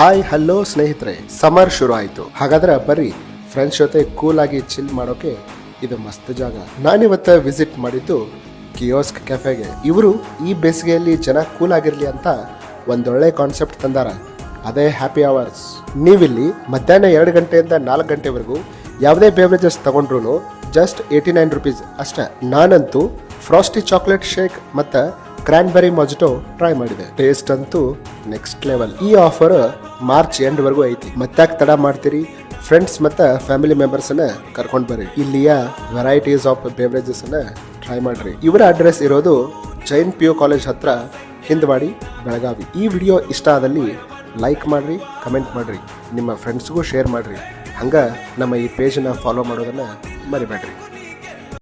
Hi hello ಸ್ನೇಹಿತರೆ. Summer ಶುರು ಆಯಿತು ಹಾಗಾದ್ರೆ ಬರ್ರಿ ಫ್ರೆಂಡ್ಸ್ ಜೊತೆ ಕೂಲ್ ಆಗಿ ಚಿಲ್ ಮಾಡೋಕೆ ಇದು ಮಸ್ತ್ ಜಾಗ. ನಾನಿವತ್ತ ವಿಸಿಟ್ ಮಾಡಿದ್ದು ಕಿಯೋಸ್ಕ್ ಕೆಫೆಗೆ ಇವರು ಈ ಬೇಸಿಗೆಯಲ್ಲಿ ಜನ ಕೂಲ್ ಆಗಿರ್ಲಿ ಅಂತ ಒಂದೊಳ್ಳೆ ಕಾನ್ಸೆಪ್ಟ್ ತಂದಾರ. ಅದೇ ಹ್ಯಾಪಿ ಅವರ್ಸ್ ನೀವಿಲ್ಲಿ ಮಧ್ಯಾಹ್ನ ಎರಡು ಗಂಟೆಯಿಂದ ನಾಲ್ಕು ಗಂಟೆವರೆಗೂ ಯಾವುದೇ ಬೇವರೇಜಸ್ ತಗೊಂಡ್ರು ಜಸ್ಟ್ ಏಯ್ಟಿ ನೈನ್ ರುಪೀಸ್ ಅಷ್ಟೇ. ನಾನಂತೂ ಫ್ರಾಸ್ಟಿ ಚಾಕ್ಲೇಟ್ ಶೇಕ್ ಮತ್ತು ಕ್ರಾನ್ಬೆರಿ ಮೊಜಿಟೋ ಟ್ರೈ ಮಾಡಿದೆ. ಟೇಸ್ಟ್ ಅಂತೂ ನೆಕ್ಸ್ಟ್ ಲೆವೆಲ್ ಈ ಆಫರ್ ಮಾರ್ಚ್ ಎಂಡ್ ವರೆಗೂ ಐತಿ. ಮತ್ತಾಕ್ ತಡ ಮಾಡ್ತೀರಿ? ಫ್ರೆಂಡ್ಸ್ ಮತ್ತು ಫ್ಯಾಮಿಲಿ ಮೆಂಬರ್ಸನ್ನ ಕರ್ಕೊಂಡು ಬರ್ರಿ. ಇಲ್ಲಿಯ ವೆರೈಟೀಸ್ ಆಫ್ ಬೇವರೇಜಸ್ ಅನ್ನ ಟ್ರೈ ಮಾಡ್ರಿ. ಇವರ ಅಡ್ರೆಸ್ ಇರೋದು ಜೈನ್ ಪಿ ಯು ಕಾಲೇಜ್ ಹತ್ರ, ಹಿಂದವಾಡಿ, ಬೆಳಗಾವಿ. ಈ ವಿಡಿಯೋ ಇಷ್ಟ ಆದಲ್ಲಿ ಲೈಕ್ ಮಾಡ್ರಿ ಕಮೆಂಟ್ ಮಾಡ್ರಿ. ನಿಮ್ಮ ಫ್ರೆಂಡ್ಸ್ಗೂ ಶೇರ್ ಮಾಡ್ರಿ. ಹಂಗ ನಮ್ಮ ಈ ಪೇಜನ್ನ ಫಾಲೋ ಮಾಡೋದನ್ನ ಮರಿಬೇಡ್ರಿ.